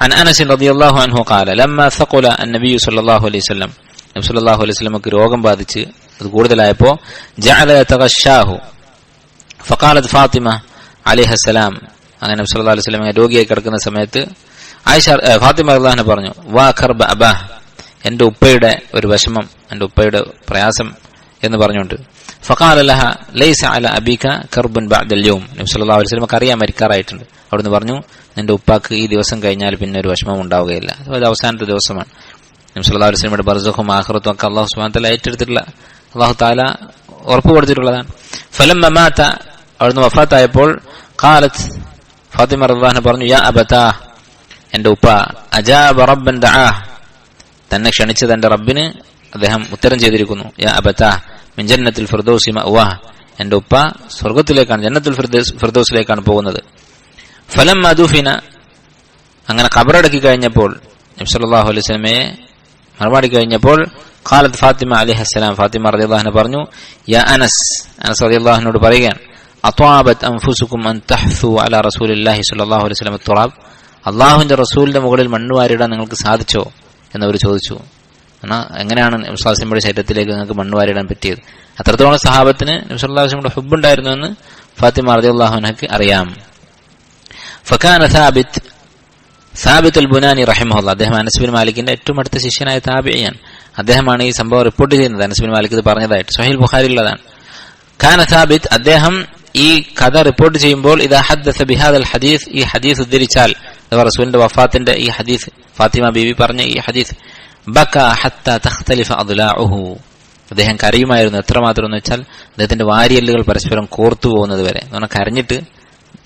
عن انس رضي الله عنه قال لما ثقل النبي صلى الله عليه وسلم നബി സല്ലല്ലാഹു അലൈഹി വസല്ലമക്ക് രോഗം ബാധിച്ച് അത് കൂടുതലായപ്പോ ജഅല യതഗശാഹു ഫഖാലത് ഫാത്തിമ അലൈഹി സലാം അങ്ങനെ നബി സല്ലല്ലാഹു അലൈഹി വസല്ലം രോഗിയായി കിടക്കുന്ന സമയത്ത് ആയിഷ ഏ, ഫാത്തിമ റളിയല്ലാഹു പറഞ്ഞു വാ ഖർബ അബാ എന്റെ ഉപ്പയുടെ ഒരു വിഷമം എന്റെ ഉപ്പയുടെ പ്രയാസം എന്ന് പറഞ്ഞുകൊണ്ട്. ഫഖാല ലഹ ലൈസ അല അബീക കർബുൻ ബാദൽ യൗം. നബി സല്ലല്ലാഹു അലൈഹി വസല്ലം അറിയാൻ മരിക്കാറായിട്ടുണ്ട്. അവിടുന്ന് പറഞ്ഞു നിന്റെ ഉപ്പാക്ക് ഈ ദിവസം കഴിഞ്ഞാൽ പിന്നെ ഒരു വിഷമം ഉണ്ടാവുകയില്ല. അത് അവസാനത്തെ ദിവസമാണ്. നബി സല്ലല്ലാഹു അലൈഹി വസല്ലമയുടെ ബർസഖും ആഹ്റത്തും ഒക്കെ അള്ളാഹു തആല ഏറ്റെടുത്തിട്ടുള്ള അള്ളാഹു താല ഉറപ്പ് കൊടുത്തിട്ടുള്ളതാണ് ഫലം അവിടെ അവിടുന്ന് വഫാത്തായപ്പോൾ കാലത്ത് ഫാത്തിമ റളിയല്ലാഹു പറഞ്ഞു യാ അബതാ എന്റെ ഉപ്പ അജാബ റബ്ബൻ തന്നെ ക്ഷണിച്ച തന്റെ റബ്ബിന് അദ്ദേഹം ഉത്തരം ചെയ്തിരിക്കുന്നു യാ അബതാ മിൻ ഫിർദോസിമ ഫിർദൗസി മഅവാ എന്റെ ഉപ്പ സ്വർഗത്തിലേക്കാണ് ജന്നത്തുൽ ഫിർദോസിലേക്കാണ് പോകുന്നത്. ഫലം മധുഫിന അങ്ങനെ ഖബറടക്കി കഴിഞ്ഞപ്പോൾ നബി സല്ലല്ലാഹു അലൈഹി സ്വലമയെ മറുപടി കഴിഞ്ഞപ്പോൾ ഖാലത്ത് ഫാത്തിമ അലി അസ്സലാം. ഫാത്തിമ റളിയല്ലാഹു അൻഹ പറഞ്ഞു യാ അനസ് അനസ് റളിയല്ലാഹു അൻഹുവോട് പറയുകയാണ് അത്വാബത്ത് അൻഫുസുക്കും അൻ റസൂലില്ലാഹി അലൈഹി വസല്ലം തുറാബ് അള്ളാഹുവിന്റെ റസൂലിന്റെ മുകളിൽ മണ്ണ് വാരിടാൻ നിങ്ങൾക്ക് സാധിച്ചോ? എന്നവർ ചോദിച്ചു. എന്നാ എങ്ങനെയാണ് നബ്സാസിമയുടെ ശരീരത്തിലേക്ക് നിങ്ങൾക്ക് മണ്ണ് വാരിടാൻ പറ്റിയത്? അത്രത്തോളം സഹാബത്തിന് നബ്സുല്ലാസിമയുടെ ഹുബ് ഉണ്ടായിരുന്നു എന്ന് ഫാത്തിമ അൻഹക്ക് അറിയാം. ഫക്കാന സാബിത്ത് അൽ ബുനാനി റഹിമഹുല്ല. അദ്ദേഹം അനസ്ബിൻ മാലിക്കിന്റെ ഏറ്റവും അടുത്ത ശിഷ്യനായ താബിയാണ് അദ്ദേഹമാണ് ഈ സംഭവം റിപ്പോർട്ട് ചെയ്യുന്നത്. അനസ്ബിൻ മാലിക് ഇത് പറഞ്ഞതായിട്ട് സുഹൈൽ ബുഖാരി ഉള്ളതാണ് ഖാന സാബിത്ത് അദ്ദേഹം ഈ കഥ റിപ്പോർട്ട് ചെയ്യുമ്പോൾ ഇത് ഹദ്ദസ അൽ ഹദീസ് ഈ ഹദീസ് ഉദ്ധരിച്ചാൽ അഥവാ റസൂലിന്റെ വഫാത്തിന്റെ ഈ ഹദീസ് ഫാത്തിമ ബീവി പറഞ്ഞ ഈ ഹദീസ് അദ്ദേഹം കരയുമായിരുന്നു. എത്രമാത്രം എന്ന് വെച്ചാൽ അദ്ദേഹത്തിന്റെ വാരിയല്ലുകൾ പരസ്പരം കോർത്തു പോകുന്നത് വരെ. എന്ന് പറഞ്ഞാൽ കരഞ്ഞിട്ട്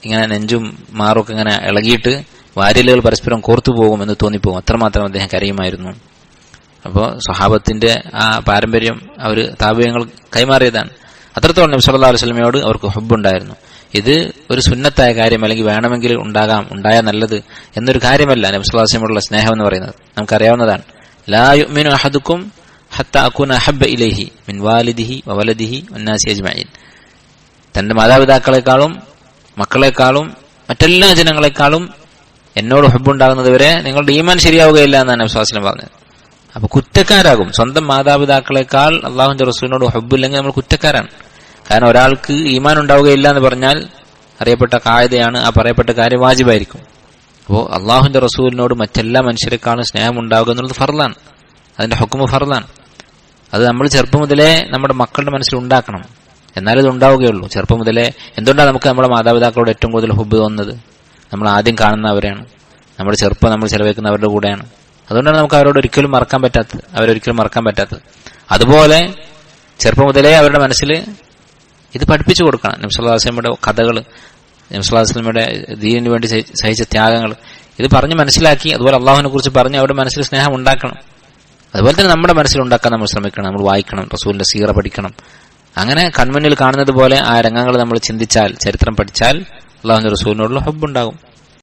ഇങ്ങനെ നെഞ്ചും മാറൊക്കെ ഇങ്ങനെ ഇളകിയിട്ട് വാരിയലുകൾ പരസ്പരം കോർത്തു പോകും പോകുമെന്ന് തോന്നിപ്പോകും. അത്രമാത്രം അദ്ദേഹം കരയുമായിരുന്നു. അപ്പോൾ സ്വഹാബത്തിന്റെ ആ പാരമ്പര്യം അവർ താപയങ്ങൾ കൈമാറിയതാണ്. അത്രത്തോളം നബി സല്ലല്ലാഹു അലൈഹി വസല്ലമയോട് അവർക്ക് ഹുബുണ്ടായിരുന്നു ഇത് ഒരു സുന്നത്തായ കാര്യം അല്ലെങ്കിൽ വേണമെങ്കിൽ ഉണ്ടാകാം ഉണ്ടായാൽ നല്ലത് എന്നൊരു കാര്യമല്ല നബി സല്ലല്ലാഹു അലൈഹി വസല്ലമയോടുള്ള സ്നേഹം എന്ന് പറയുന്നത്. നമുക്കറിയാവുന്നതാണ്. ലാ യുഅ്മിനു അഹദുക്കും ഹത്ത അകുന ഹബ്ബ ഇലൈഹി മിൻ വാലിദിഹി വവലദിഹി വന്നാസി അജ്മഈൻ തന്റെ മാതാപിതാക്കളെക്കാളും മക്കളെക്കാളും മറ്റെല്ലാ ജനങ്ങളെക്കാളും എന്നോട് ഹബ്ബുണ്ടാകുന്നത് വരെ നിങ്ങളുടെ ഈമാൻ ശരിയാവുകയില്ല എന്നാണ് വസല്ലം പറഞ്ഞത്. അപ്പൊ കുറ്റക്കാരാകും. സ്വന്തം മാതാപിതാക്കളെക്കാൾ അള്ളാഹുന്റെ റസൂലിനോട് ഹബ്ബില്ലെങ്കിൽ നമ്മൾ കുറ്റക്കാരാണ്. കാരണം ഒരാൾക്ക് ഈമാൻ ഉണ്ടാവുകയില്ല എന്ന് പറഞ്ഞാൽ അറിയപ്പെട്ട കായതയാണ് ആ പറയപ്പെട്ട കാര്യം വാജിബായിരിക്കും. അപ്പോൾ അള്ളാഹുന്റെ റസൂലിനോട് മറ്റെല്ലാ മനുഷ്യരെക്കാളും സ്നേഹം ഉണ്ടാവുക എന്നുള്ളത് ഫർദാണ്. അതിന്റെ ഹുക്കുമ ഫർദാണ്. അത് നമ്മൾ ചെറുപ്പം മുതലേ നമ്മുടെ മക്കളുടെ മനസ്സിൽ ഉണ്ടാക്കണം. എന്നാലത് ഇത് ഉണ്ടാവുകയുള്ളൂ. ചെറുപ്പം മുതലേ എന്തുകൊണ്ടാണ് നമുക്ക് നമ്മുടെ മാതാപിതാക്കളോട് ഏറ്റവും കൂടുതൽ ഹുബ് തോന്നുന്നത്? നമ്മൾ ആദ്യം കാണുന്നവരെയാണ് നമ്മുടെ ചെറുപ്പം നമ്മൾ ചെലവഴിക്കുന്നവരുടെ കൂടെയാണ്. അതുകൊണ്ടാണ് നമുക്ക് അവരോട് ഒരിക്കലും മറക്കാൻ പറ്റാത്തത്. അവരൊരിക്കലും മറക്കാൻ പറ്റാത്തത്. അതുപോലെ ചെറുപ്പം മുതലേ അവരുടെ മനസ്സിൽ ഇത് പഠിപ്പിച്ചു കൊടുക്കണം. നബ്സുല്ലാസ്ലമിയുടെ കഥകൾ നബ്സുല്ലാസ്ലമിയുടെ ദീനിന് വേണ്ടി സഹി- സഹിച്ച ത്യാഗങ്ങൾ. ഇത് പറഞ്ഞ് മനസ്സിലാക്കി അതുപോലെ അള്ളാഹുവിനെ കുറിച്ച് പറഞ്ഞ് അവരുടെ മനസ്സിൽ സ്നേഹം ഉണ്ടാക്കണം. അതുപോലെ തന്നെ നമ്മുടെ മനസ്സിൽ ഉണ്ടാക്കാൻ നമ്മൾ ശ്രമിക്കണം നമ്മൾ വായിക്കണം റസൂലിന്റെ സീറ പഠിക്കണം. അങ്ങനെ കൺമുന്നിൽ കാണുന്നത് പോലെ ആ രംഗങ്ങൾ നമ്മൾ ചിന്തിച്ചാൽ ചരിത്രം പഠിച്ചാൽ അള്ളാഹുവിന്റെ റസൂലിനോടുള്ള ഹബ്ബുണ്ടാകും.